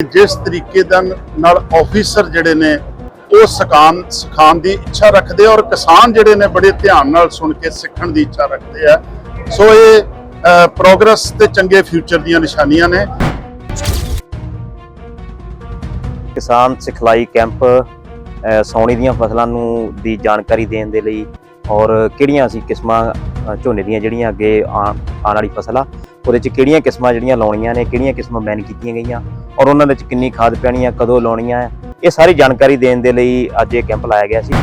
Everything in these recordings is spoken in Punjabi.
ਜਿਸ ਤਰੀਕੇ ਦਾ ਨਾਲ ਆਫੀਸਰ ਜਿਹੜੇ ਨੇ ਉਹ ਸਿਖਾਉਣ ਸਿਖਾਉਣ ਦੀ ਇੱਛਾ ਰੱਖਦੇ ਔਰ ਕਿਸਾਨ ਜਿਹੜੇ ਨੇ ਬੜੇ ਧਿਆਨ ਨਾਲ ਸੁਣ ਕੇ ਸਿੱਖਣ ਦੀ ਇੱਛਾ ਰੱਖਦੇ ਆ। ਸੋ ਇਹ ਪ੍ਰੋਗਰੈਸ ਤੇ ਚੰਗੇ ਫਿਊਚਰ ਦੀਆਂ ਨਿਸ਼ਾਨੀਆਂ ਨੇ। ਕਿਸਾਨ ਸਿਖਲਾਈ ਕੈਂਪ ਅ, ਦੀਆਂ ਫਸਲਾਂ ਨੂੰ ਦੀ ਜਾਣਕਾਰੀ ਦੇਣ ਦੇ ਲਈ ਔਰ ਕਿਹੜੀਆਂ ਅਸੀਂ ਕਿਸਮਾਂ ਝੋਨੇ ਦੀਆਂ ਜਿਹੜੀਆਂ ਅੱਗੇ ਆਉਣ ਆਉਣ ਵਾਲੀ ਫਸਲ ਆ ਉਹਦੇ 'ਚ ਕਿਹੜੀਆਂ ਕਿਸਮਾਂ ਜਿਹੜੀਆਂ ਲਾਉਣੀਆਂ ਨੇ ਕਿਹੜੀਆਂ ਕਿਸਮਾਂ ਬੈਨ ਕੀਤੀਆਂ ਗਈਆਂ ਔਰ ਉਹਨਾਂ ਦੇ 'ਚ ਕਿੰਨੀ ਖਾਦ ਪੈਣੀ ਆ, ਕਦੋਂ ਲਾਉਣੀਆਂ ਆ, ਇਹ ਸਾਰੀ ਜਾਣਕਾਰੀ ਦੇਣ ਦੇ ਲਈ ਅੱਜ ਇਹ ਕੈਂਪ ਲਾਇਆ ਗਿਆ ਸੀ।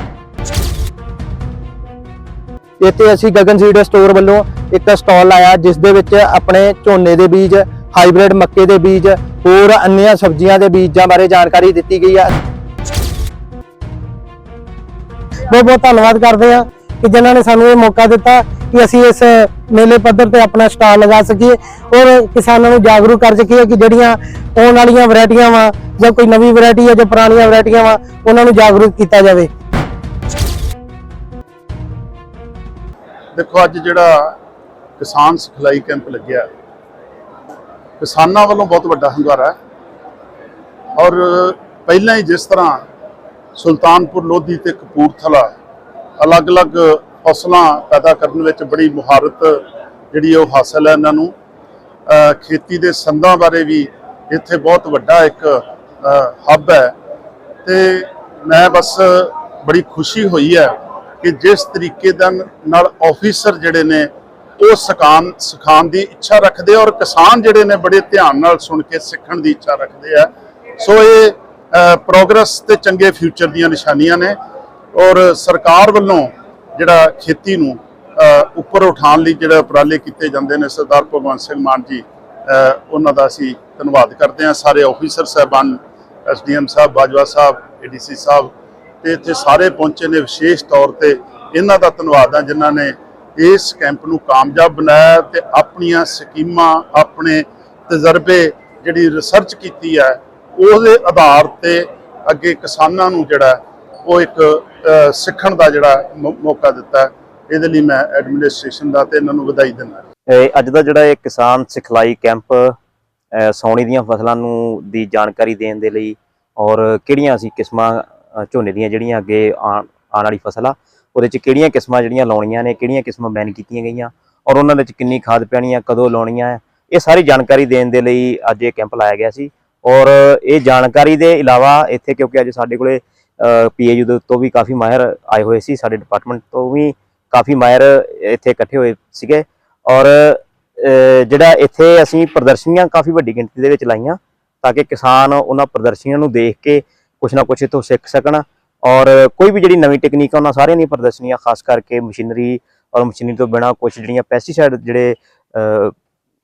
ਇੱਥੇ ਅਸੀਂ ਗਗਨ ਸੀਡ ਸਟੋਰ ਵੱਲੋਂ ਇੱਕ ਸਟਾਲ ਲਾਇਆ, ਜਿਸ ਦੇ ਵਿੱਚ ਆਪਣੇ ਝੋਨੇ ਦੇ ਬੀਜ, ਹਾਈਬ੍ਰਿਡ ਮੱਕੇ ਦੇ ਬੀਜ, ਹੋਰ ਅੰਨੀਆਂ ਸਬਜ਼ੀਆਂ ਦੇ ਬੀਜਾਂ ਬਾਰੇ ਜਾਣਕਾਰੀ ਦਿੱਤੀ ਗਈ ਹੈ ਬਹੁਤ ਬਹੁਤ ਧੰਨਵਾਦ ਕਰਦੇ ਹਾਂ। ਕਿ ਜਿਨ੍ਹਾਂ ਨੇ ਸਾਨੂੰ ਇਹ ਮੌਕਾ ਦਿੱਤਾ ਕਿ ਅਸੀਂ ਇਸ ਮੇਲੇ ਪੱਧਰ ਤੇ ਆਪਣਾ ਸਟਾਲ ਲਗਾ ਸਕੀਏ ਔਰ ਕਿਸਾਨਾਂ ਨੂੰ ਜਾਗਰੂਕ ਕਰ ਸਕੀਏ ਕਿ ਜਿਹੜੀਆਂ ਆਉਣ ਵਾਲੀਆਂ ਵੈਰਾਈਟੀਆਂ ਵਾ ਜਾਂ ਕੋਈ ਨਵੀਂ ਵੈਰਾਈਟੀ ਹੈ ਜਾਂ ਪੁਰਾਣੀਆਂ ਵੈਰਾਈਟੀਆਂ ਵਾ, ਉਹਨਾਂ ਨੂੰ ਜਾਗਰੂਕ ਕੀਤਾ ਜਾਵੇ। ਦੇਖੋ, ਅੱਜ ਜਿਹੜਾ ਕਿਸਾਨ ਸਿਖਲਾਈ ਕੈਂਪ ਲੱਗਿਆ, ਕਿਸਾਨਾਂ ਵੱਲੋਂ ਬਹੁਤ ਵੱਡਾ ਹੰਗਾਰਾ ਹੈ। ਔਰ ਪਹਿਲਾਂ ਹੀ ਜਿਸ ਤਰ੍ਹਾਂ ਸੁਲਤਾਨਪੁਰ ਲੋਧੀ ਤੇ ਕਪੂਰਥਲਾ ਅਲੱਗ-ਅਲੱਗ ਫਸਲਾਂ ਪੈਦਾ ਕਰਨ ਵਿੱਚ ਬੜੀ ਮੁਹਾਰਤ ਜਿਹੜੀ ਉਹ ਹਾਸਲ ਹੈ ਇਹਨਾਂ ਨੂੰ। ਖੇਤੀ ਦੇ ਸੰਦਾਂ ਬਾਰੇ ਵੀ ਇੱਥੇ ਬਹੁਤ ਵੱਡਾ ਇੱਕ ਹੱਬ ਹੈ। ਤੇ ਮੈਂ ਬਸ ਬੜੀ ਖੁਸ਼ੀ ਹੋਈ ਹੈ ਕਿ ਜਿਸ ਤਰੀਕੇ ਦਾ ਨਾਲ ਆਫੀਸਰ ਜਿਹੜੇ ਨੇ, ਉਹ ਸਿਖਾਉਣ ਸਿਖਾਉਣ ਦੀ ਇੱਛਾ ਰੱਖਦੇ ਔਰ ਕਿਸਾਨ ਜਿਹੜੇ ਨੇ ਬੜੇ ਧਿਆਨ ਨਾਲ ਸੁਣ ਕੇ ਸਿੱਖਣ ਦੀ ਇੱਛਾ ਰੱਖਦੇ ਆ। ਸੋ ਇਹ ਪ੍ਰੋਗਰੈਸ ਤੇ ਚੰਗੇ ਫਿਊਚਰ ਦੀਆਂ ਨਿਸ਼ਾਨੀਆਂ ਨੇ। ਔਰ ਸਰਕਾਰ ਵੱਲੋਂ ਜਿਹੜਾ ਖੇਤੀ ਨੂੰ ਉੱਪਰ ਉਠਾਉਣ ਲਈ ਜਿਹੜੇ ਉਪਰਾਲੇ ਕੀਤੇ ਜਾਂਦੇ ਨੇ, ਸਰਦਾਰ ਭਗਵੰਤ ਸਿੰਘ ਮਾਨ ਜੀ ਉਹਨਾਂ ਦਾ ਅਸੀਂ ਧੰਨਵਾਦ ਕਰਦੇ ਹਾਂ। ਸਾਰੇ ਆਫੀਸਰ ਸਾਹਿਬਾਨ ਐਸਡੀਐਮ ਸਾਹਿਬ, ਬਾਜਵਾ ਸਾਹਿਬ ਏਡੀਸੀ ਸਾਹਿਬ ਤੇ ਇੱਥੇ ਸਾਰੇ ਪਹੁੰਚੇ ਨੇ। ਵਿਸ਼ੇਸ਼ ਤੌਰ ਤੇ ਇਹਨਾਂ ਦਾ ਧੰਨਵਾਦ ਹੈ ਜਿਨ੍ਹਾਂ ਨੇ ਇਸ ਕੈਂਪ ਨੂੰ ਕਾਮਯਾਬ ਬਣਾਇਆ ਤੇ ਆਪਣੀਆਂ ਸਕੀਮਾਂ, ਆਪਣੇ ਤਜਰਬੇ ਜਿਹੜੀ ਰਿਸਰਚ ਕੀਤੀ ਹੈ, ਉਹਦੇ ਆਧਾਰ ਤੇ ਅੱਗੇ ਕਿਸਾਨਾਂ ਨੂੰ ਜਿਹੜਾ ਉਹ ਇੱਕ ਸਿੱਖਣ ਦਾ ਜਿਹੜਾ ਮੌਕਾ ਦਿੱਤਾ ਇਹਦੇ ਲਈ ਮੈਂ ਐਡਮਿਨਿਸਟ੍ਰੇਸ਼ਨ ਦਾ ਤੇ ਇਹਨਾਂ ਨੂੰ ਵਧਾਈ ਦਿੰਦਾ ਅੱਜ ਦਾ ਜਿਹੜਾ ਇਹ ਕਿਸਾਨ ਸਿਖਲਾਈ ਕੈਂਪ ਅ, ਦੀਆਂ ਫਸਲਾਂ ਨੂੰ ਦੀ ਜਾਣਕਾਰੀ ਦੇਣ ਦੇ ਲਈ ਔਰ ਕਿਹੜੀਆਂ ਅਸੀਂ ਕਿਸਮਾਂ ਝੋਨੇ ਦੀਆਂ ਜਿਹੜੀਆਂ ਅੱਗੇ ਆਉਣ ਵਾਲੀ ਫਸਲ ਆ ਉਹਦੇ 'ਚ ਕਿਹੜੀਆਂ ਕਿਸਮਾਂ ਜਿਹੜੀਆਂ ਲਾਉਣੀਆਂ ਨੇ ਕਿਹੜੀਆਂ ਕਿਸਮਾਂ ਬੈਨ ਕੀਤੀਆਂ ਗਈਆਂ ਔਰ ਉਹਨਾਂ ਵਿੱਚ ਕਿੰਨੀ ਖਾਦ ਪੈਣੀ ਆ ਕਦੋਂ ਲਾਉਣੀਆਂ ਆ ਇਹ ਸਾਰੀ ਜਾਣਕਾਰੀ ਦੇਣ ਦੇ ਲਈ ਅੱਜ ਇਹ ਕੈਂਪ ਲਾਇਆ ਗਿਆ ਸੀ ਔਰ ਇਹ ਜਾਣਕਾਰੀ ਦੇ ਇਲਾਵਾ ਇੱਥੇ ਕਿਉਂਕਿ ਅੱਜ ਸਾਡੇ ਕੋਲੇ ਪੀਏਯੂ ਦੇ ਤੋਂ ਵੀ ਕਾਫੀ ਮਾਹਿਰ ਆਏ ਹੋਏ ਸੀ, ਸਾਡੇ ਡਿਪਾਰਟਮੈਂਟ ਤੋਂ ਵੀ ਕਾਫੀ ਮਾਹਿਰ ਇੱਥੇ ਇਕੱਠੇ ਹੋਏ ਸੀਗੇ ਔਰ ਜਿਹੜਾ ਇੱਥੇ ਅਸੀਂ ਪ੍ਰਦਰਸ਼ਨੀਆਂ ਕਾਫੀ ਵੱਡੀ ਗਿਣਤੀ ਦੇ ਵਿੱਚ ਲਾਈਆਂ ਤਾਂ ਕਿ ਕਿਸਾਨ ਉਹਨਾਂ ਪ੍ਰਦਰਸ਼ਨੀਆਂ ਨੂੰ ਦੇਖ ਕੇ ਕੁਝ ਨਾ ਕੁਝ ਇਥੋਂ ਸਿੱਖ ਸਕਣ ਔਰ ਕੋਈ ਵੀ ਜਿਹੜੀ ਨਵੀਂ ਟੈਕਨੀਕ ਆ, ਉਹਨਾਂ ਸਾਰਿਆਂ ਦੀਆਂ ਪ੍ਰਦਰਸ਼ਨੀਆਂ, ਖਾਸ ਕਰਕੇ ਮਸ਼ੀਨਰੀ ਔਰ ਮਸ਼ੀਨਰੀ ਤੋਂ ਬਿਨਾ ਕੁਝ ਜਿਹੜੀਆਂ ਪੈਸਟੀਸਾਈਡ ਜਿਹੜੇ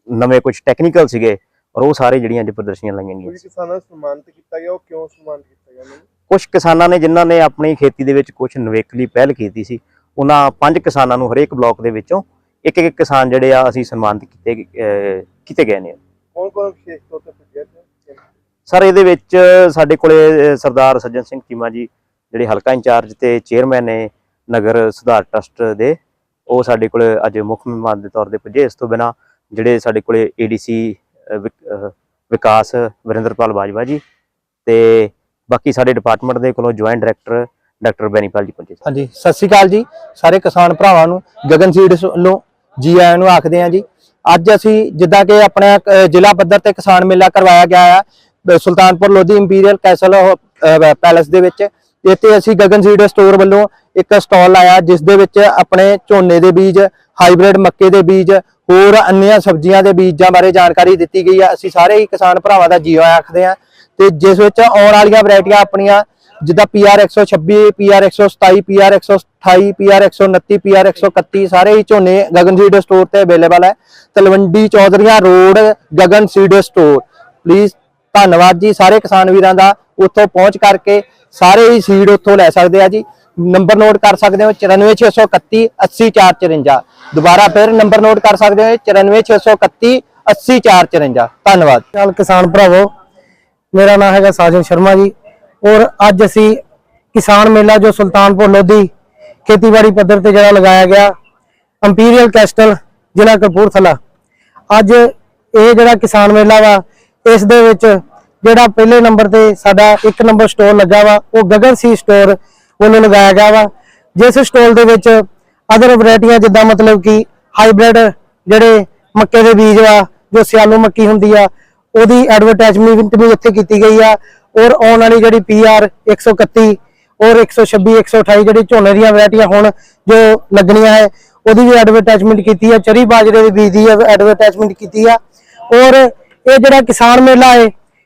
ਨਵੇਂ ਕੁਝ ਟੈਕਨੀਕਲ ਸੀਗੇ ਔਰ ਉਹ ਸਾਰੇ ਜਿਹੜੀਆਂ ਅੱਜ ਪ੍ਰਦਰਸ਼ਨੀਆਂ ਲਾਈਆਂ ਗਈਆਂ ਕਿਸਾਨਾਂ ਨੂੰ ਸਨਮਾਨਿਤ ਕੀਤਾ ਗਿਆ, ਉਹ ਕਿਉਂ ਸਨਮਾਨਿਤ ਕੀਤਾ ਗਿਆ? ਕੁਝ ਕਿਸਾਨਾਂ ਨੇ ਜਿਨ੍ਹਾਂ ਨੇ ਆਪਣੀ ਖੇਤੀ ਦੇ ਵਿੱਚ ਕੁਝ ਨਵੇਕਲੀ ਪਹਿਲ ਕੀਤੀ ਸੀ ਉਹਨਾਂ ਪੰਜ ਕਿਸਾਨਾਂ ਨੂੰ ਹਰੇਕ ਬਲਾਕ ਦੇ ਵਿੱਚੋਂ ਇੱਕ ਇੱਕ ਕਿਸਾਨ ਜਿਹੜੇ ਆ ਅਸੀਂ ਸਨਮਾਨਿਤ ਕੀਤੇ ਕੀਤੇ ਗਏ ਨੇ। ਕੌਣ ਕੌਣ ਵਿਸ਼ੇਸ਼ ਤੌਰ ਤੇ ਪੁੱਜਿਆ ਸੀ ਸਰ ਇਹਦੇ ਵਿੱਚ ਸਾਡੇ ਕੋਲੇ ਸਰਦਾਰ ਸੱਜਣ ਸਿੰਘ ਚੀਮਾ ਜੀ ਜਿਹੜੇ ਹਲਕਾ ਇੰਚਾਰਜ ਤੇ ਚੇਅਰਮੈਨ ਨੇ ਨਗਰ ਸੁਧਾਰ ਟਰਸਟ ਦੇ ਉਹ ਸਾਡੇ ਕੋਲੇ ਅੱਜ ਮੁੱਖ ਮਹਿਮਾਨ ਦੇ ਤੌਰ ਤੇ ਪੁੱਜੇ। ਇਸ ਤੋਂ ਬਿਨਾ ਜਿਹੜੇ ਸਾਡੇ ਕੋਲੇ ਏਡੀਸੀ ਵਿਕਾਸ ਵਰਿੰਦਰਪਾਲ ਬਾਜਵਾ ਜੀ ਤੇ ਬਾਕੀ ਸਾਡੇ ਡਿਪਾਰਟਮੈਂਟ ਦੇ ਕੋਲੋਂ ਜੁਆਇੰਟ ਡਾਇਰੈਕਟਰ ਡਾਕਟਰ ਬੈਨੀਪਾਲ ਜੀ ਪਹੁੰਚੇ ਹਾਂਜੀ, ਸਤਿ ਸ਼੍ਰੀ ਅਕਾਲ ਜੀ, ਸਾਰੇ ਕਿਸਾਨ ਭਰਾਵਾਂ ਨੂੰ, ਗਗਨ ਸੀਡਸ ਵੱਲੋਂ, ਜੀ ਆਇਆਂ ਨੂੰ ਆਖਦੇ ਹਾਂ ਜੀ। ਅੱਜ ਅਸੀਂ ਜਿੱਦਾਂ ਕਿ ਆਪਣਾ ਜ਼ਿਲ੍ਹਾ ਪੱਧਰ ਤੇ ਕਿਸਾਨ ਮੇਲਾ ਕਰਵਾਇਆ ਗਿਆ ਹੈ Sultanpur Lodhi Imperial Castle Palace ਦੇ ਵਿੱਚ। ਇੱਥੇ ਅਸੀਂ ਗਗਨ ਸੀਡ ਸਟੋਰ ਵੱਲੋਂ ਇੱਕ ਸਟਾਲ ਲਾਇਆ, ਜਿਸ ਦੇ ਵਿੱਚ ਆਪਣੇ ਝੋਨੇ ਦੇ ਬੀਜ, ਹਾਈਬ੍ਰਿਡ ਮੱਕੇ ਦੇ ਬੀਜ, ਹੋਰ ਅੰਨੀਆਂ ਸਬਜ਼ੀਆਂ ਦੇ ਬੀਜਾਂ ਬਾਰੇ ਜਾਣਕਾਰੀ ਦਿੱਤੀ ਗਈ ਹੈ ਅਸੀਂ ਸਾਰੇ ਹੀ ਕਿਸਾਨ ਭਰਾਵਾਂ ਦਾ ਜੀਓ ਆਖਦੇ ਹਾਂ। ਤੇ ਜਿਸ ਵਿੱਚ ਆਉਣ ਵਾਲੀਆਂ ਵੈਰਾਈਟੀਆਂ ਆਪਣੀਆਂ, ਜਿੱਦਾਂ PR 126 PR 127 PR 128 PR 129 PR 131 ਸਾਰੇ ਹੀ ਝੋਨੇ ਗਗਨ ਸੀਡ ਸਟੋਰ ਤੇ ਅਵੇਲੇਬਲ ਹੈ। Talwandi Chaudhrian road Gagan seed store please ਧੰਨਵਾਦ ਜੀ ਸਾਰੇ ਕਿਸਾਨ ਵੀਰਾਂ ਦਾ ਉੱਥੋਂ ਪਹੁੰਚ ਕਰਕੇ। ਸਾਰੇ ਹੀ ਸੀਡ ਉੱਥੋਂ ਲੈ ਸਕਦੇ ਆ ਜੀ। ਨੰਬਰ ਨੋਟ ਕਰ ਸਕਦੇ ਹੋ 94631 80454 ਦੁਬਾਰਾ ਫਿਰ ਨੰਬਰ ਨੋਟ ਕਰ ਸਕਦੇ ਹੋ 94631 80454 ਧੰਨਵਾਦ। ਚੱਲ ਕਿਸਾਨ ਭਰਾਵੋ? ਮੇਰਾ ਨਾਮ ਹੈਗਾ ਸਾਜਨ ਸ਼ਰਮਾ ਜੀ। ਔਰ ਅੱਜ ਅਸੀਂ ਕਿਸਾਨ ਮੇਲਾ ਜੋ ਸੁਲਤਾਨਪੁਰ ਲੋਧੀ ਖੇਤੀਬਾੜੀ ਪੱਧਰ ਤੇ ਜਿਹੜਾ ਲਗਾਇਆ ਗਿਆ ਇੰਪੀਰੀਅਲ ਕੈਸਟਲ ਜ਼ਿਲ੍ਹਾ ਕਪੂਰਥਲਾ। ਅੱਜ ਇਹ ਜਿਹੜਾ ਕਿਸਾਨ ਮੇਲਾ ਵਾ, ਇਸ ਦੇ ਵਿੱਚ ਜਿਹੜਾ ਪਹਿਲੇ ਨੰਬਰ ਤੇ ਸਾਡਾ ਇੱਕ ਨੰਬਰ ਸਟੋਰ ਲੱਗਾ ਵਾ, ਉਹ ਗਗਨ ਸੀ ਸਟੋਰ ਵੱਲੋਂ ਲਗਾਇਆ ਗਿਆ ਵਾ। ਜਿਸ ਸਟੋਰ ਦੇ ਵਿੱਚ ਅਦਰ ਵੈਰਾਈਟੀਆਂ ਜਿੱਦਾਂ ਮਤਲਬ ਕਿ ਹਾਈਬ੍ਰਿਡ ਜਿਹੜੇ ਮੱਕੇ ਦੇ ਬੀਜ ਵਾ ਜੋ ਸਿਆਲੂ ਮੱਕੀ ਹੁੰਦੀ ਆ ਉਹਦੀ ਐਡਵਰਟਾਈਜ਼ਮੈਂਟ ਵੀ ਇੱਥੇ ਕੀਤੀ ਗਈ ਆ। ਔਰ ਆਉਣ ਵਾਲੀ ਜਿਹੜੀ ਪੀਆਰ 131 ਔਰ 126 128 ਜਿਹੜੀ ਝੋਨੇ ਦੀਆਂ ਵੈਰਾਈਟੀਆਂ ਹੁਣ ਜੋ ਲੱਗਣੀਆਂ ਹੈ, ਉਹਦੀ ਵੀ ਐਡਵਰਟਾਈਜ਼ਮੈਂਟ ਕੀਤੀ ਆ। ਚਰੀ ਬਾਜਰੇ ਦੇ ਬੀਜ ਦੀ ਐਡਵਰਟਾਈਜ਼ਮੈਂਟ ਕੀਤੀ ਆ। ਔਰ ਇਹ ਜਿਹੜਾ ਕਿਸਾਨ ਮੇਲਾ ਹੈ,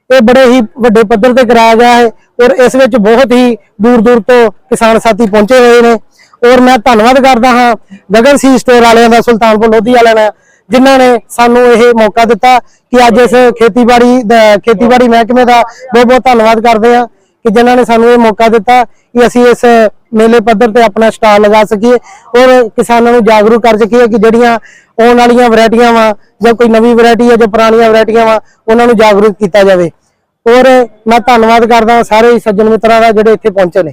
ਇਹ ਬੜੇ ਹੀ ਵੱਡੇ ਪੱਧਰ ਤੇ ਕਰਾਇਆ ਗਿਆ ਹੈ ਔਰ ਇਸ ਵਿੱਚ ਬਹੁਤ ਹੀ ਦੂਰ ਦੂਰ ਤੋਂ ਕਿਸਾਨ ਸਾਥੀ ਪਹੁੰਚੇ ਹੋਏ ਨੇ। ਔਰ ਮੈਂ ਧੰਨਵਾਦ ਕਰਦਾ ਹਾਂ ਗਗਨ ਸੀ ਸਟੋਰ ਵਾਲਿਆਂ ਦਾ, ਸੁਲਤਾਨਪੁਰ ਲੋਧੀ ਵਾਲਿਆਂ ਦਾ ਜਿਨ੍ਹਾਂ ਨੇ ਸਾਨੂੰ ਇਹ ਮੌਕਾ ਦਿੱਤਾ ਕਿ ਅੱਜ ਇਸ ਖੇਤੀਬਾੜੀ ਦਾ- ਖੇਤੀਬਾੜੀ ਮਹਿਕਮੇ ਦਾ ਬਹੁਤ ਬਹੁਤ ਧੰਨਵਾਦ ਕਰਦੇ ਹਾਂ ਕਿ ਜਿਨ੍ਹਾਂ ਨੇ ਸਾਨੂੰ ਇਹ ਮੌਕਾ ਦਿੱਤਾ ਕਿ ਅਸੀਂ ਇਸ ਮੇਲੇ ਪੱਧਰ ਤੇ ਆਪਣਾ ਸਟਾਲ ਲਗਾ ਸਕੀਏ ਔਰ ਕਿਸਾਨਾਂ ਨੂੰ ਜਾਗਰੂਕ ਕਰ ਸਕੀਏ ਕਿ ਜਿਹੜੀਆਂ ਆਉਣ ਵਾਲੀਆਂ ਵੈਰਾਈਟੀਆਂ ਵਾ ਜਾਂ ਕੋਈ ਨਵੀਂ ਵੈਰਾਈਟੀ ਹੈ ਜਾਂ ਪੁਰਾਣੀਆਂ ਵੈਰਾਈਟੀਆਂ ਵਾ, ਉਹਨਾਂ ਨੂੰ ਜਾਗਰੂਕ ਕੀਤਾ ਜਾਵੇ। ਔਰ ਮੈਂ ਧੰਨਵਾਦ ਕਰਦਾ ਹਾਂ ਸਾਰੇ ਸੱਜਣ ਮਿੱਤਰਾਂ ਦਾ ਜਿਹੜੇ ਇੱਥੇ ਪਹੁੰਚੇ ਨੇ।